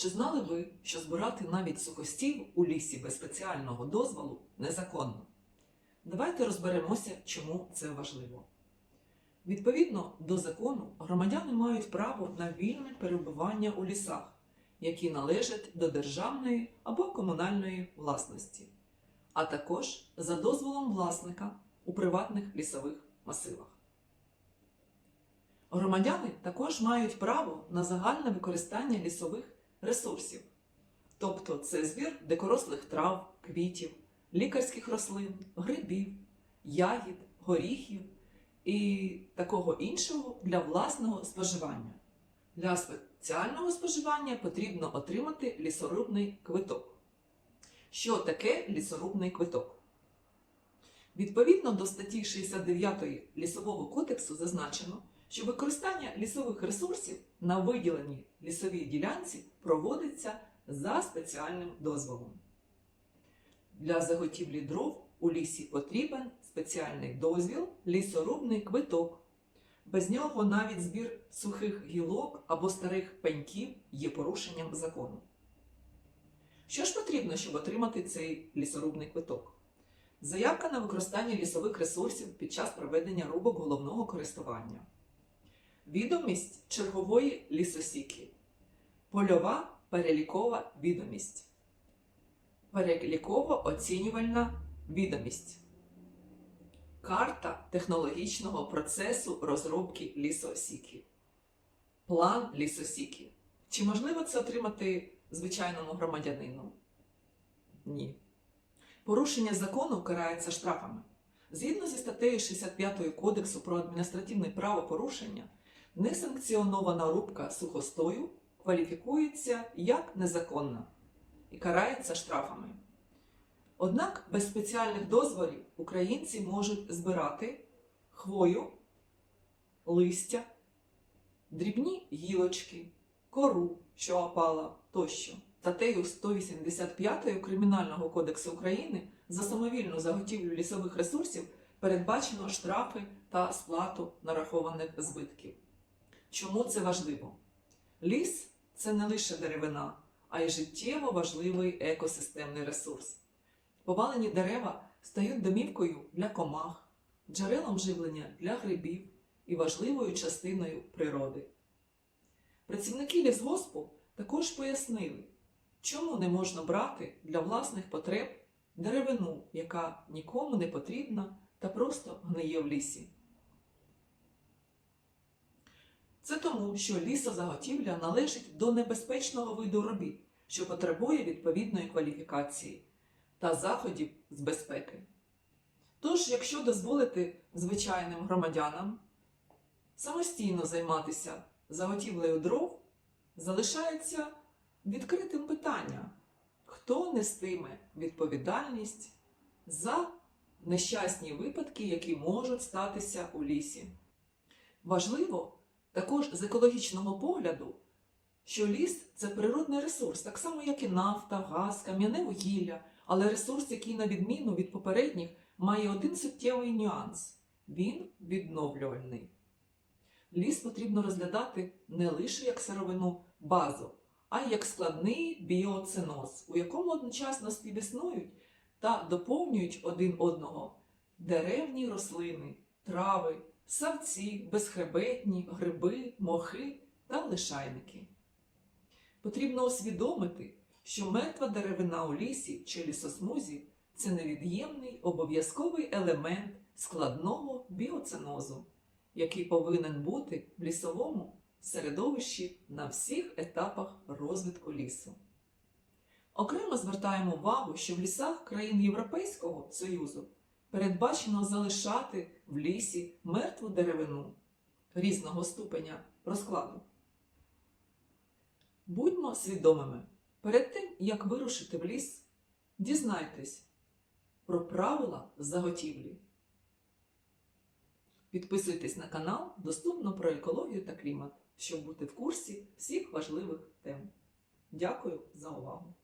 Чи знали ви, що збирати навіть сухостів у лісі без спеціального дозволу незаконно? Давайте розберемося, чому це важливо. Відповідно до закону, громадяни мають право на вільне перебування у лісах, які належать до державної або комунальної власності, а також за дозволом власника у приватних лісових масивах. Громадяни також мають право на загальне використання лісових ресурсів, тобто це збір дикорослих трав, квітів, лікарських рослин, грибів, ягід, горіхів і такого іншого для власного споживання. Для спеціального споживання потрібно отримати лісорубний квиток. Що таке лісорубний квиток? Відповідно до статті 69 Лісового кодексу зазначено, що використання лісових ресурсів на виділеній лісовій ділянці проводиться за спеціальним дозволом. Для заготівлі дров у лісі потрібен спеціальний дозвіл лісорубний квиток. Без нього навіть збір сухих гілок або старих пеньків є порушенням закону. Що ж потрібно, щоб отримати цей лісорубний квиток? Заявка на використання лісових ресурсів під час проведення рубок головного користування. Відомість чергової лісосіки. Польова перелікова відомість. Переліково-оцінювальна відомість. Карта технологічного процесу розробки лісосіки. План лісосіки. Чи можливо це отримати звичайному громадянину? Ні. Порушення закону карається штрафами. Згідно зі статтею 65 Кодексу про адміністративне правопорушення, несанкціонована рубка сухостою кваліфікується як незаконна і карається штрафами. Однак без спеціальних дозволів українці можуть збирати хвою, листя, дрібні гілочки, кору, що опала тощо. Статтею 185 Кримінального кодексу України за самовільну заготівлю лісових ресурсів передбачено штрафи та сплату нарахованих збитків. Чому це важливо? Ліс це не лише деревина, а й життєво важливий екосистемний ресурс. Повалені дерева стають домівкою для комах, джерелом живлення для грибів і важливою частиною природи. Працівники лісгоспу також пояснили, чому не можна брати для власних потреб деревину, яка нікому не потрібна та просто гниє в лісі. Це тому, що лісозаготівля належить до небезпечного виду робіт, що потребує відповідної кваліфікації та заходів з безпеки. Тож, якщо дозволити звичайним громадянам самостійно займатися заготівлею дров, залишається відкритим питання, хто нестиме відповідальність за нещасні випадки, які можуть статися у лісі. Важливо також з екологічного погляду, що ліс це природний ресурс, так само, як і нафта, газ, кам'яне вугілля, але ресурс, який, на відміну від попередніх, має один суттєвий нюанс він відновлювальний. Ліс потрібно розглядати не лише як сировину базу, а й як складний біоценоз, у якому одночасно співіснують та доповнюють один одного деревні рослини, трави, савці, безхребетні, гриби, мохи та лишайники. Потрібно усвідомити, що мертва деревина у лісі чи лісосмузі це невід'ємний обов'язковий елемент складного біоценозу, який повинен бути в лісовому середовищі на всіх етапах розвитку лісу. Окремо звертаємо увагу, що в лісах країн Європейського Союзу передбачено залишати в лісі мертву деревину різного ступеня розкладу. Будьмо свідомими, перед тим, як вирушити в ліс, дізнайтесь про правила заготівлі. Підписуйтесь на канал Доступно про екологію та клімат, щоб бути в курсі всіх важливих тем. Дякую за увагу!